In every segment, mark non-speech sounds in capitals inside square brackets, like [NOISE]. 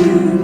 Jesus.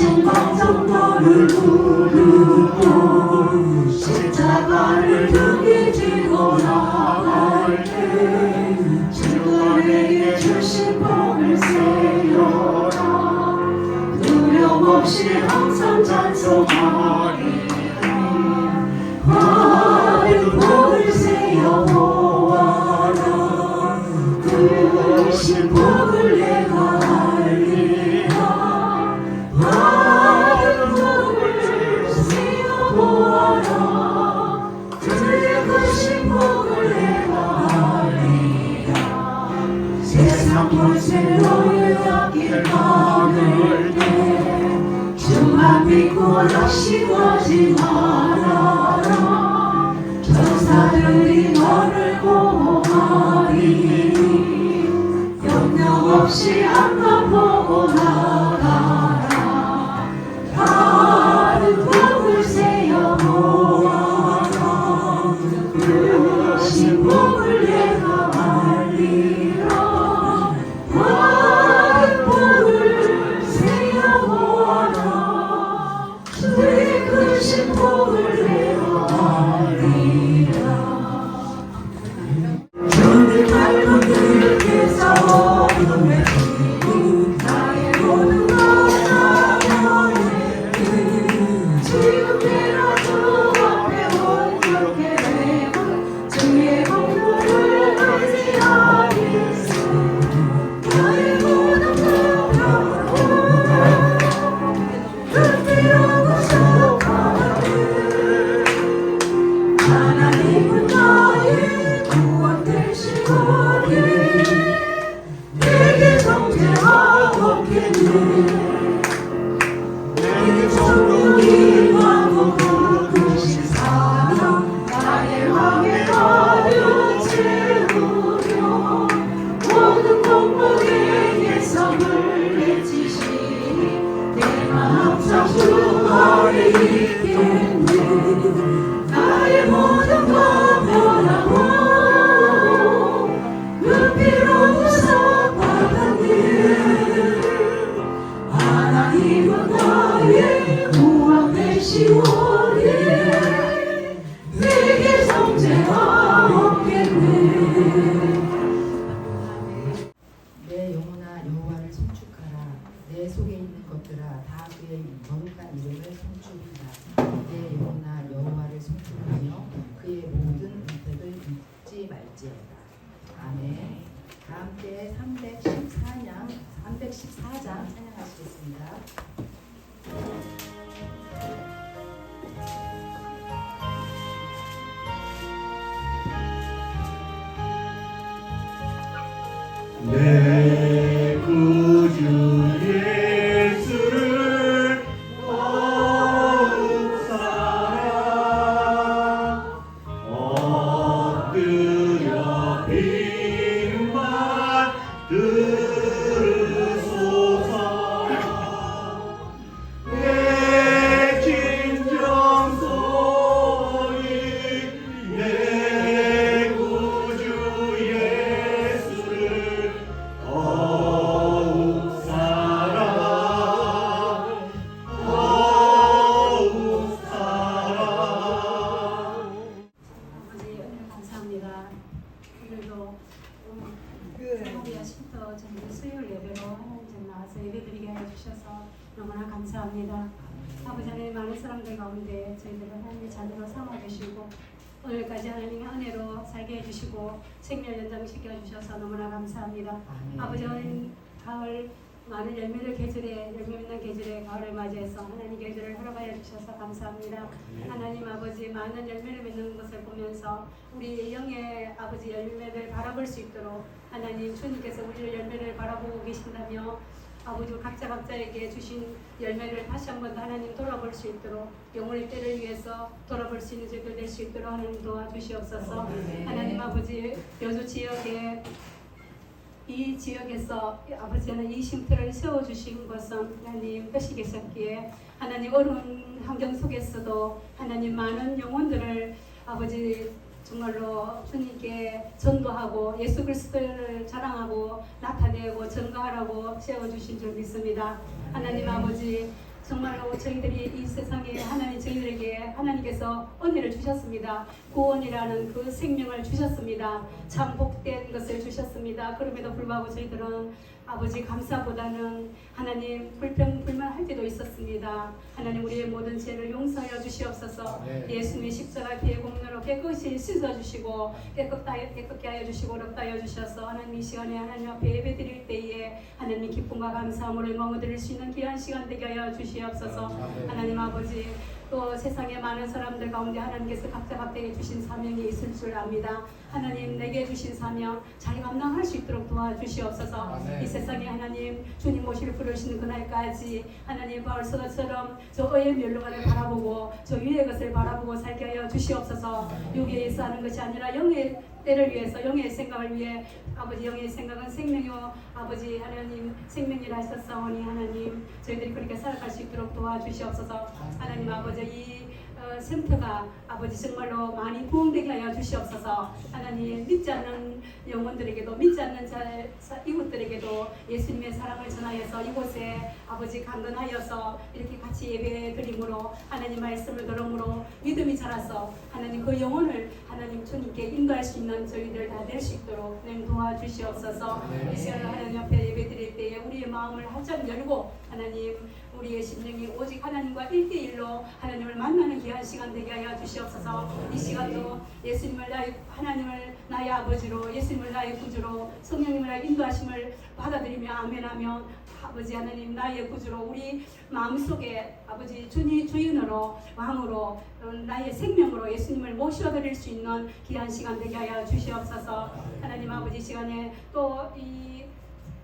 신과 정도를 구 죽고 다시 가지 말아라. 천사들이 너를 보호하리. 염려 없이 안가 보고 나. Yeah. 감사합니다. 오늘도 사마리아 십도 전부 수요일 예배로 하나님 나와서 예배드리게 해주셔서 너무나 감사합니다. 아버지 하나님 많은 사람들 가운데 저희들을 하나님의 자녀로 삼아주시고 오늘까지 하나님의 은혜로 살게 해주시고 생명 연장시켜주셔서 너무나 감사합니다. 아멘. 아버지 하나님 가을 많은 열매를 계절에 열매 있는 계절에 가을을 맞이해서 하나님 계절을 허락하여 주셔서 감사합니다. 네. 하나님 아버지 많은 열매를 맺는 것을 보면서 우리 영의 아버지 열매를 바라볼 수 있도록 하나님 주님께서 우리를 열매를 바라보고 계신다며 아버지 각자 각자에게 주신 열매를 다시 한 번 더 하나님 돌아볼 수 있도록 영혼의 때를 위해서 돌아볼 수 있는 제도 될수 있도록 하나님 도와주시옵소서. 네. 하나님 아버지 여주 지역에 이 지역에서 아버지 하나님 이 쉼터를 세워주신 것은 하나님 뜻이 계셨기에 하나님 어려운 환경 속에서도 하나님 많은 영혼들을 아버지 정말로 주님께 전도하고 예수 그리스도를 자랑하고 나타내고 전가하라고 세워주신 줄 믿습니다. 하나님 아버지 정말로 저희들이 이 세상에 하나님 저희들에게 하나님께서 은혜를 주셨습니다. 구원이라는 그 생명을 주셨습니다. 참 복된 것을 주셨습니다. 그럼에도 불구하고 저희들은 아버지 감사보다는 하나님 불평 불만할 때도 있었습니다. 하나님 우리의 모든 죄를 용서하여 주시옵소서. 예수님의 십자가 피의 공로로 깨끗이 씻어 주시고 깨끗하게 깨끗게 하여 주시고 어렵다 하여 주셔서 하나님 이 시간에 하나님 앞에 예배 드릴 때에 하나님 기쁨과 감사함으로 머무드릴 수 있는 귀한 시간 되게 하여 주시옵소서. 하나님 아버지 또 세상의 많은 사람들 가운데 하나님께서 각자 각자에게 주신 사명이 있을 줄 압니다. 하나님 내게 주신 사명 잘 감당할 수 있도록 도와주시옵소서. 이 세상에 하나님 주님 모시를 부르시는 그날까지 하나님 바울서처럼 저 의의 멸로관을 바라보고 저 위의 것을 바라보고 살게 하여 주시옵소서. 여기에서 하는 것이 아니라 영의 때를 위해서 영의 생각을 위해 아버지 영의 생각은 생명이요 아버지 하나님 생명이라 하셨사오니 하나님 저희들이 그렇게 살아갈 수 있도록 도와주시옵소서. 하나님 아버지 이 어, 센터가 아버지 정말로 많이 부흥되게 하여 주시옵소서. 하나님 믿지 않는 영혼들에게도 믿지 않는 자, 자- 이웃들에게도 예수님의 사랑을 전하여서 이곳에 아버지 강건하여서 이렇게 같이 예배 드림으로 하나님 말씀을 들음으로 믿음이 자라서 하나님 그 영혼을 하나님 주님께 인도할 수 있는 저희들 다 될 수 있도록 하나님 도와주시옵소서. 이 시간을 하나님 앞에 예배 드릴 때에 우리의 마음을 활짝 열고 하나님 우리의 심령이 오직 하나님과 일대일로 하나님을 만나는 귀한 시간 되게 하여 주시옵소서 이 시간도 예수님을 나의 하나님을 나의 아버지로 예수님을 나의 구주로 성령님을 나의 인도하심을 받아들이며 아멘하며 아버지 하나님 나의 구주로 우리 마음속에 아버지 주니 주인으로 왕으로 어, 나의 생명으로 예수님을 모셔드릴 수 있는 귀한 시간 되게 하여 주시옵소서. 하나님 아버지 이 시간에 또이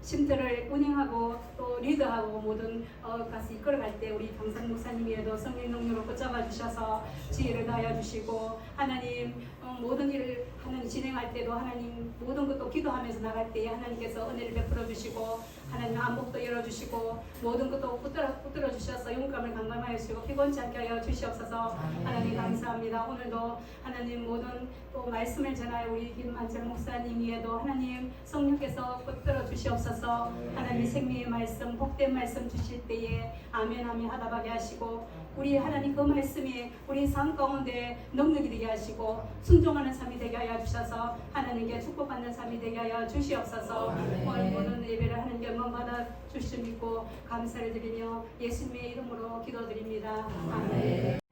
쉼터를 운영하고 또 리더하고 모든 어, 가서 이끌어갈 때 우리 강상 목사님이라도 성령 능력으로 붙잡아 주셔서 지혜를 다하여 주시고 하나님 어, 모든 일을 하는 진행할 때도 하나님 모든 것도 기도하면서 나갈 때에 하나님께서 은혜를 베풀어 주시고 하나님 안복도 열어 주시고 모든 것도 붙들어, 붙들어 주셔서 용감을 강감하여 주시고 피곤치 않게 하여 주시옵소서. 하나님 감사합니다. 오늘도 하나님 모든 또 말씀을 전하여 우리 김만철 목사님 위에도 하나님 성령께서 붙들어 주시옵소서 하나님 생명의 말씀 복된 말씀 주실 때에 아멘 아멘 하다하게 하시고 우리 하나님 그 말씀이 우리 삶 가운데 능력이 되게 하시고 순종하는 삶이 되게 하여 주셔서 하나님께 축복받는 삶이 되게 하여 주시옵소서. 오늘 모든 예배를 하는 영광 받아 주심 믿고 감사를 드리며 예수님의 이름으로 기도드립니다. 아멘.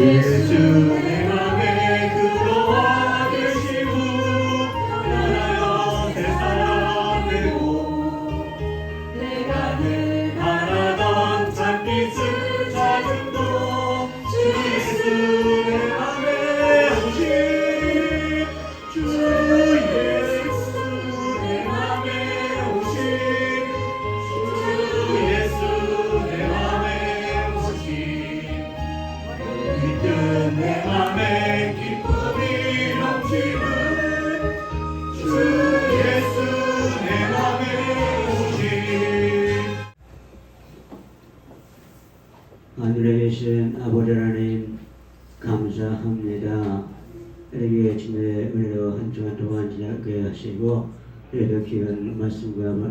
예 하늘에 계신 아버지 하나님 감사합니다. 우리에게 주님의 은혜로 한 주간 동안 지나게 하시고 그래도 귀한 말씀과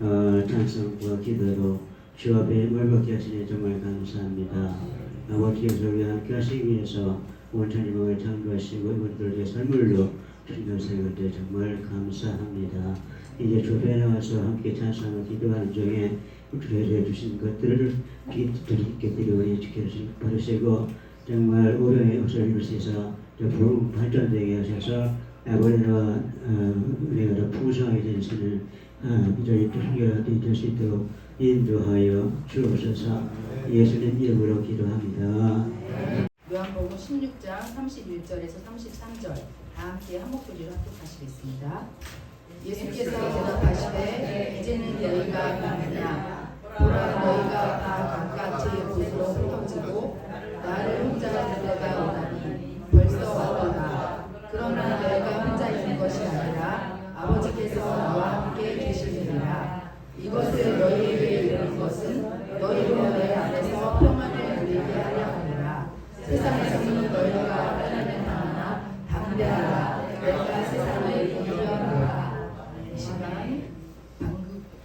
어, 찬송과 기도로 주 앞에 멀벗게 하시니 정말 감사합니다. 아버지께서 우리 함께 하시기 위해서 원천이 몸을 창조하시고 이분들에게 선물로 주신 것을 그때 정말 감사합니다. 이제 주변에 나와서 함께 찬송하고 기도하는 중에 우리에게 주신 것들을 기도드리게 드리고 지켜주시고 받으시고 정말 우리의 옷을 입으셔서 더 발전되게 하셔서 아버지와 어, 우리가 더 풍성하게 되시는 어, 저희 성결이 될수 있도록 인도하여 주옵소서 예수님 이름으로 기도합니다. 요한복음 16장 31절에서 33절 다 함께 한 목소리로 합독하시겠습니다. 예수께서 대답하시되 이제는 너희가 믿느냐 보라 너희가 다 각각 제 곳으로 흩어지고 나를 혼자 데가 오나니 벌써 왔도다 그러나 너희가 혼자 있는 것이 아니라 아버지께서 너와 함께 계시느니라 이것을 너희에게 이르는 것은 너희로 내 안에서 평안을 누리게 하려 함이라 세상에서는 너희가 하나님을 만나 담대하라 내가 세상을 함이라 이 시간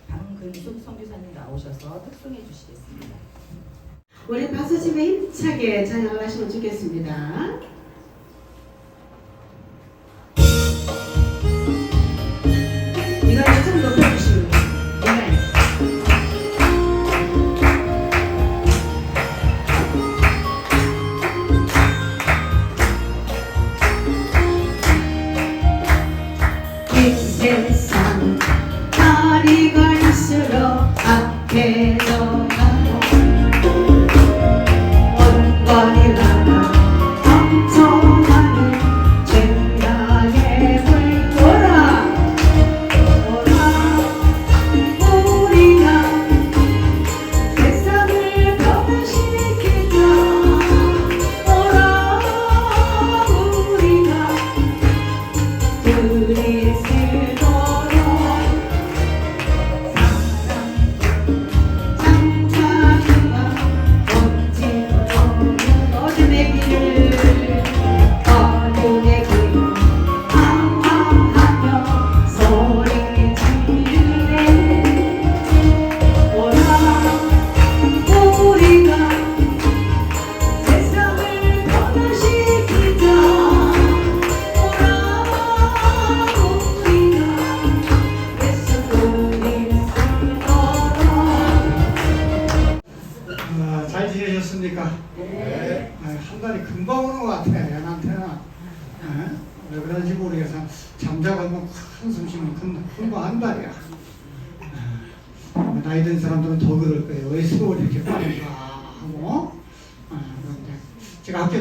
방근숙 선교사님 나오셔서 특송해 주시겠습니다. 우리 치며 힘차게 찬양을 하시면 좋겠습니다.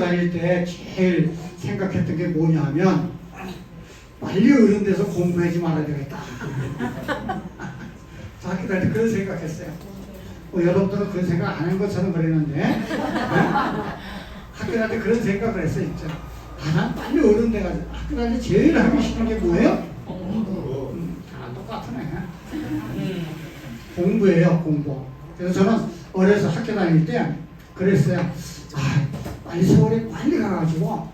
다닐 때 제일 생각했던 게 뭐냐면, 빨리 어른 돼서 공부하지 말아야 되겠다. 저 학교 다닐 때 그런 생각했어요. 뭐 여러분들은 그런 생각 안 한 것처럼 그랬는데 네? 학교 다닐 때 그런 생각을 했어요 진짜 아, 난 빨리 어른 돼가지고 학교 다닐 때 제일 하기 싫은 게 뭐예요? 공부 음, 다 똑같으네 공부예요 공부 그래서 저는 어려서 학교 다닐 때 그랬어요 아 빨리 세월이 빨리 가가지고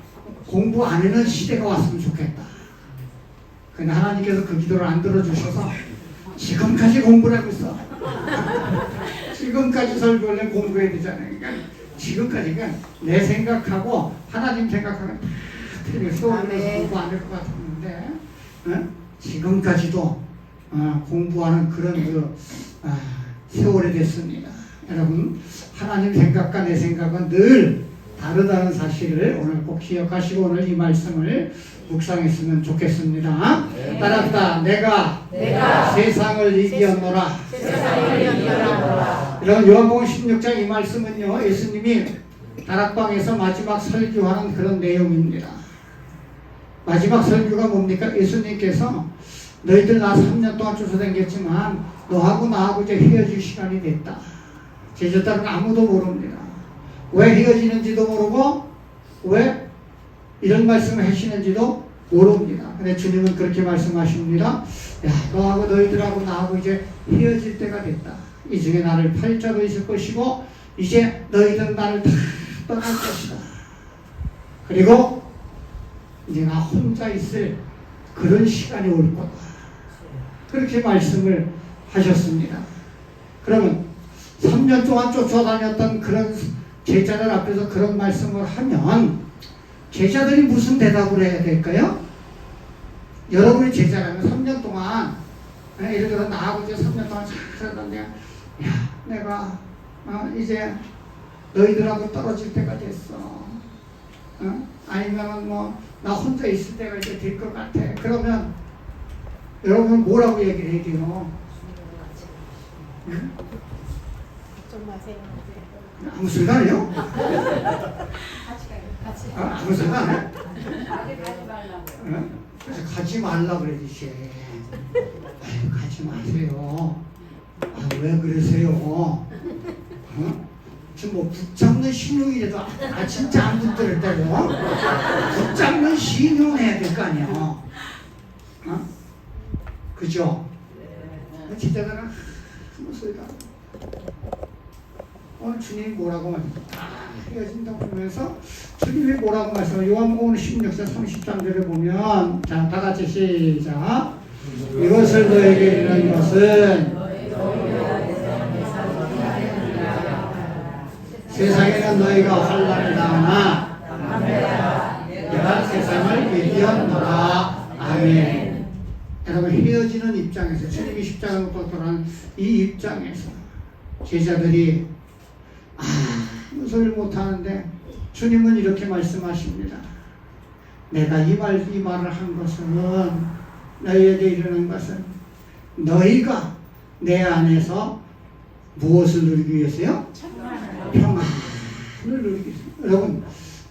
공부 안 하는 시대가 왔으면 좋겠다 근데 하나님께서 그 기도를 안 들어주셔서 지금까지 공부를 하고 있어 지금까지 설교를 내 공부해야 되잖아요. 그러니까 지금까지 그러니까 내 생각하고 하나님 생각하고 다 틀려. 아멘. 공부 안 할 것 같은데 어? 지금까지도 어, 공부하는 그런 그 아, 세월이 됐습니다. 여러분 하나님 생각과 내 생각은 늘 다르다는 사실을 오늘 꼭 기억하시고 오늘 이 말씀을 묵상했으면 좋겠습니다. 따라합시다. 내가, 내가 세상을 이기었노라. 세상을 이겨라 이런 요한복음 16장 이 말씀은요 예수님이 다락방에서 마지막 설교하는 그런 내용입니다. 마지막 설교가 뭡니까? 예수님께서 너희들 나 3년 동안 쫓아다녔지만 너하고 나하고 이제 헤어질 시간이 됐다. 제자들은 아무도 모릅니다. 왜 헤어지는지도 모르고 왜 이런 말씀을 하시는지도 모릅니다. 근데 주님은 그렇게 말씀하십니다. 야, 너하고 너희들하고 나하고 이제 헤어질 때가 됐다. 이 중에 나를 팔자로 있을 것이고 이제 너희들은 나를 다 떠날 것이다. 그리고 이제 나 혼자 있을 그런 시간이 올 거다. 그렇게 말씀을 하셨습니다. 그러면 3년 동안 쫓아다녔던 그런 제자들 앞에서 그런 말씀을 하면 제자들이 무슨 대답을 해야 될까요? 여러분이 제자라면 3년 동안 예, 예를 들어 나하고 이제 3년 동안 잘 살았는데 야 내가 어, 이제 너희들하고 떨어질 때가 됐어 어? 아니면은 뭐나 혼자 있을 때가 이제 될 것 같아. 그러면 여러분 뭐라고 얘기를 해야 돼요? 응? 걱정 마세요. 아무 순간에요? 같이 아, 아무 순간에? 가지 말라고. 어? 그래서 가지 말라 그러지. 아유, 가지 마세요. 아, 왜 그러세요? 어? 지금 뭐 붙잡는 신용이라도 아 진짜 안 붙들었다고? 붙잡는 신용을 해야 될 거 아니야. 어? 그죠? 기자들은 아무 소리도 안 해. 오늘 주님이 뭐라고? 아, 헤어진다고 하면서 주님이 뭐라고 말했어? 요한복음 16장 30장들을 보면 자, 다 같이 시작. 이것을 너에게 이르는 것은 세상에는 너희가 환란을 당하나 내가 세상을 이기었노라. 아멘. 여러분 헤어지는 입장에서 주님이 십자가로 돌아가는 이 입장에서 제자들이 아무 소리를 못하는데 주님은 이렇게 말씀하십니다. 내가 이 말, 이 말을 한 것은 너희에게 이르는 것은 너희가 내 안에서 무엇을 누리기 위해서요? 평안을 누리기 위해서. 여러분,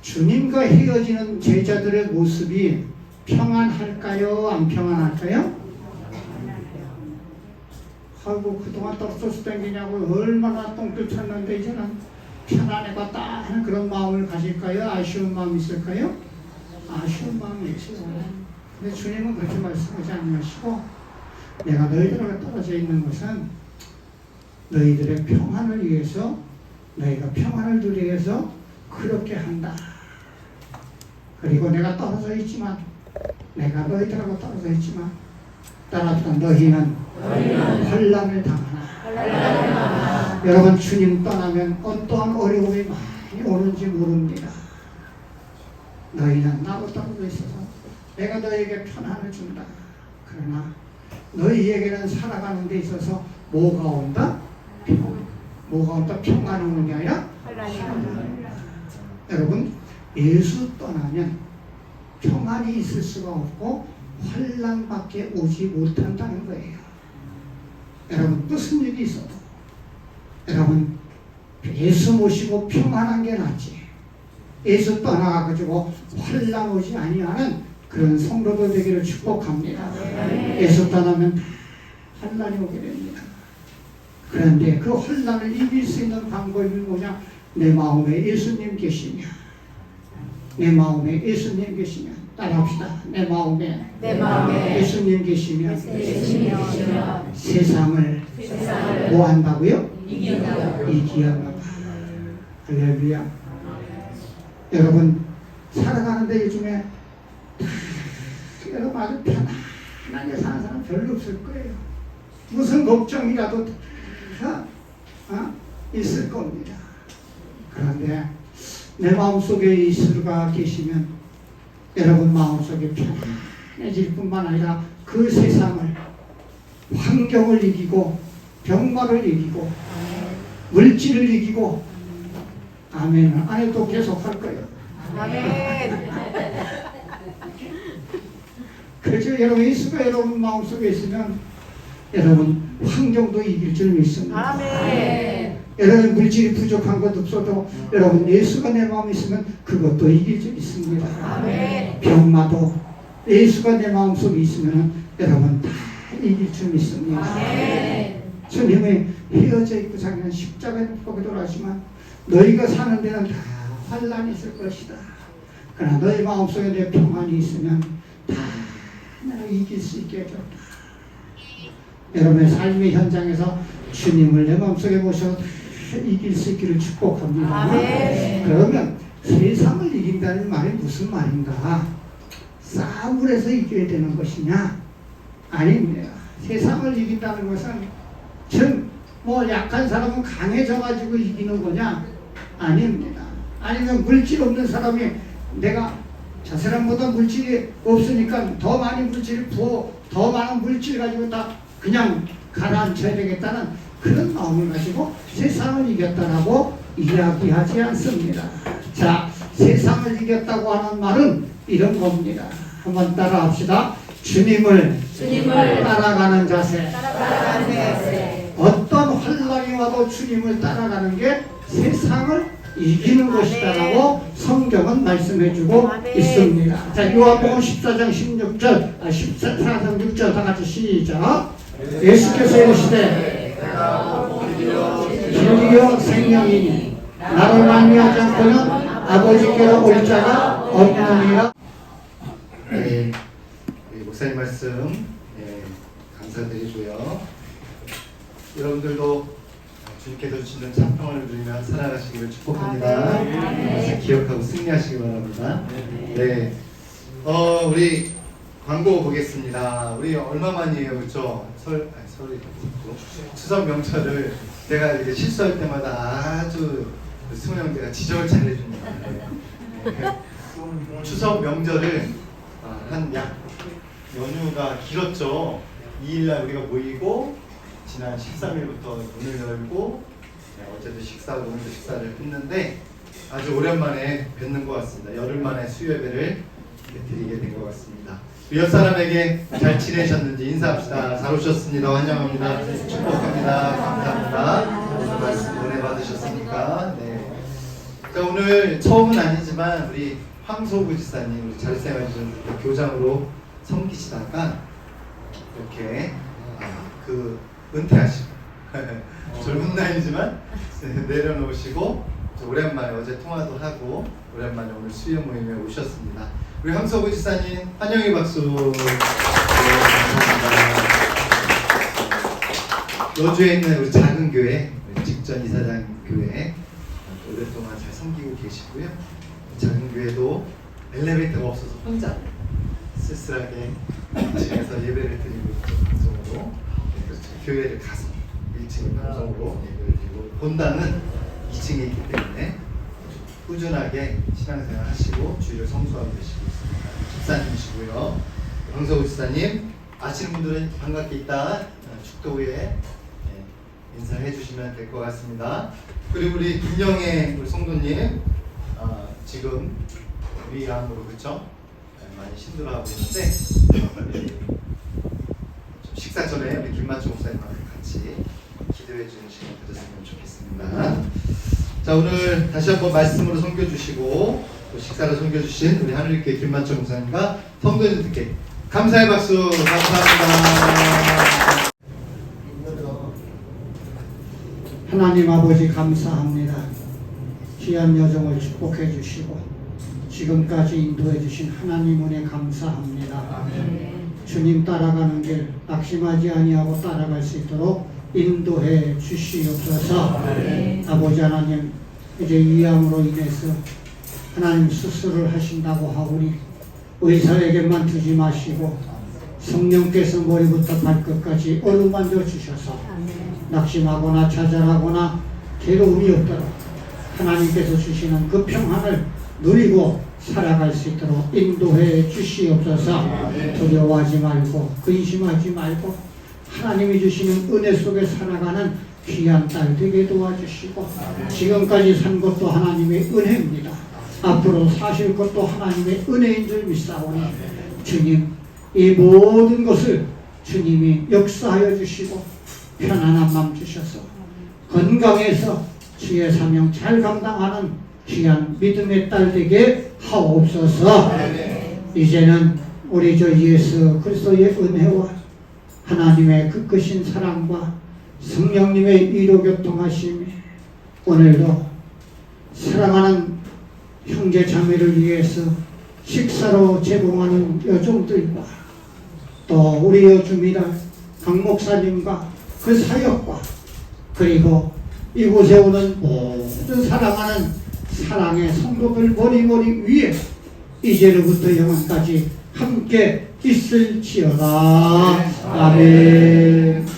주님과 헤어지는 제자들의 모습이 평안할까요? 안 평안할까요? 아이고 그동안 떡소스 땡기냐고 얼마나 똥들 쳤는데 이제는 편안해봤다 하는 그런 마음을 가질까요? 아쉬운 마음이 있을까요? 아쉬운 마음이 있어요. 근데 주님은 그렇게 말씀하지 않으시고 내가 너희들과 떨어져 있는 것은 너희들의 평안을 위해서 너희가 평안을 누리기 위해서 그렇게 한다. 그리고 내가 떨어져 있지만 내가 너희들하고 떨어져 있지만 따라서 너희는 환란을 당하나. 여러분 주님 떠나면 어떠한 어려움이 많이 오는지 모릅니다. 너희는 떨어져 있어서 내가 너희에게 편안을 준다. 그러나 너희에게는 살아가는 데 있어서 뭐가 온다? 평. 뭐가 온다? 평안이 오는 게 아니라 여러분 예수 떠나면 평안이 있을 수가 없고 환란밖에 오지 못한다는 거예요. 여러분 무슨 일이 있어도 여러분 예수 모시고 평안한 게 낫지. 예수 떠나가지고 환란 오지 아니하는 그런 성도들 되기를 축복합니다. 예수 떠나면 환란이 오게 됩니다. 그런데 그 환란을 이길 수 있는 방법이 뭐냐? 내 마음에 예수님 계시냐? 내 마음에 예수님 계시냐? 따라합시다. 내 마음에. 내 마음에. 예수님 계시면 예수님이 계시면 세상을 세상을 뭐 한다고요? 이기어나가 할렐루야. 여러분 살아가는데 요즘에 다 여러분 아주 편안하게 사는 사람 별로 없을 거예요. 무슨 걱정이라도 다 어? 있을 겁니다. 그런데 내 마음속에 예수가 계시면 여러분 마음속에 편안해질 뿐만 아니라 그 세상을 환경을 이기고 병마를 이기고 물질을 이기고 아멘 안에 또 계속 할 거예요 아멘. 그래서 여러분 예수가 여러분 마음속에 있으면 여러분 환경도 이길 줄 믿습니다 아멘. 여러분 물질이 부족한 것 없어도 여러분 예수가 내 마음에 있으면 그것도 이길 줄 있습니다 아멘. 병마도 예수가 내 마음속에 있으면 여러분 다 이길 줄 믿습니다 아멘. 주님이 헤어져 있고 자기는 십자가에 못 박혀 돌아가지만 너희가 사는 데는 다 환란이 있을 것이다. 그러나 너희 마음속에 내 평안이 있으면 다 내가 이길 수 있게 해줬다. 여러분의 삶의 현장에서 주님을 내 마음속에 모셔 다 이길 수 있기를 축복합니다. 아멘. 그러면 세상을 이긴다는 말이 무슨 말인가? 싸움을 해서 이겨야 되는 것이냐? 아닙니다. 세상을 이긴다는 것은 즉, 뭐 약한 사람은 강해져가지고 이기는 거냐? 아닙니다. 아니면 물질 없는 사람이 내가 저 사람보다 물질이 없으니까 더 많이 물질을 부어 더 많은 물질 가지고 다 그냥 가라앉혀야 되겠다는 그런 마음을 가지고 세상을 이겼다라고 이야기하지 않습니다. 자, 세상을 이겼다고 하는 말은 이런 겁니다. 한번 따라 합시다. 주님을, 주님을 따라가는 자세. 따라가는 자세. 어떤 환란이 와도 주님을 따라가는 게 세상을 이기는 것이다라고 성경은 말씀해주고 있습니다. 자, 요한복음 14장 16절, 아, 14장 6절 다 같이 시작. 예수께서 이르시되 진리요 생명이니 나를 만미하지 않고는 아버지께로 올 자가 없느니라. 네, 네, 목사님 말씀 네, 감사드리고요. 여러분들도 주님께서 주시는 참평을 누리며 살아가시기를 축복합니다. 항상 기억하고 승리하시기 바랍니다. 네, 어 우리 광고 보겠습니다. 우리 얼마 만이에요, 그렇죠? 설 아니 설이 추석 명절을 제가 이렇게 실수할 때마다 아주 승우 형제가 지적을 잘해줍니다. 네. 추석 명절을 아, 한약 연휴가 길었죠. 2일날 우리가 모이고 지난 13일부터 문을 열고 네, 어제도 식사하고 오늘도 식사를 했는데 아주 오랜만에 뵙는 것 같습니다. 열흘 만에 수요예배를 드리게 된 것 같습니다. 옆 사람에게 잘 지내셨는지 인사합시다. 잘 오셨습니다. 환영합니다. 축복합니다. 감사합니다. 오늘 말씀 은혜 받으셨으니까. 네. 자, 오늘 처음은 아니지만 우리 황소구 지사님 자립생활좀 교장으로 섬기시다가 이렇게 아, 그 은퇴하시고 [LAUGHS] 젊은 나이지만 내려놓으시고 또 오랜만에 어제 통화도 하고 오랜만에 오늘 수요 모임에 오셨습니다. 우리 황소구 지사님 환영의 박수. 네. 여주에 있는 우리 작은 교회 우리 직전 이사장 교회 오랫동안 잘 섬기고 계시고요. 작은 교회도 엘리베이터가 없어서 혼자 쓸쓸하게 집에서 예배를 드리고 네, 그래서 교회를 가서 1층 방송으로 예배를 드리고 본당은 2층에 있기 때문에 꾸준하게 신앙생활 하시고 주일을 성수하고 계시고 있습니다. 집사님이시고요. 황서우 집사님 아시는 분들은 반갑게 있다 어, 축도 후에 네, 인사해 주시면 될 것 같습니다. 그리고 우리 김영애 우리 성도님 어, 지금 위암으로 그렇죠? 네, 많이 힘들어하고 있는데 식사 전에 우리 김만초 목사님하고 같이 기도해 주는 시간 가졌으면 좋겠습니다. 자 오늘 다시 한번 말씀으로 섬겨주시고 또 식사를 섬겨주신 우리 하늘교회 김만초 목사님과 성도님들께 감사의 박수 감사합니다. 하나님 아버지 감사합니다. 귀한 여정을 축복해 주시고 지금까지 인도해 주신 하나님 은혜 감사합니다. 주님 따라가는 길 낙심하지 아니하고 따라갈 수 있도록 인도해 주시옵소서. 아버지 하나님 이제 위암으로 인해서 하나님 수술을 하신다고 하오니 의사에게만 두지 마시고 성령께서 머리부터 발끝까지 어루만져 주셔서 낙심하거나 좌절하거나 괴로움이 없도록 하나님께서 주시는 그 평안을 누리고 살아갈 수 있도록 인도해 주시옵소서. 두려워하지 말고 근심하지 말고 하나님이 주시는 은혜 속에 살아가는 귀한 딸 되게 도와주시고 지금까지 산 것도 하나님의 은혜입니다 앞으로 사실 것도 하나님의 은혜인 줄 믿사오니 주님 이 모든 것을 주님이 역사하여 주시고 편안한 마음 주셔서 건강해서 주의 사명 잘 감당하는 귀한 믿음의 딸 되게 하옵소서. 이제는 우리 저 예수 그리스도의 은혜와 하나님의 그 크신 사랑과 성령님의 위로 교통하심이 오늘도 사랑하는 형제 자매를 위해서 식사로 제공하는 여종들과 또 우리 여주미라 강 목사님과 그 사역과 그리고 이곳에 오는 모든 사랑하는 사랑의 성도들 머리머리 위에 이제로부터 영원까지 함께 있을지어다. 아멘.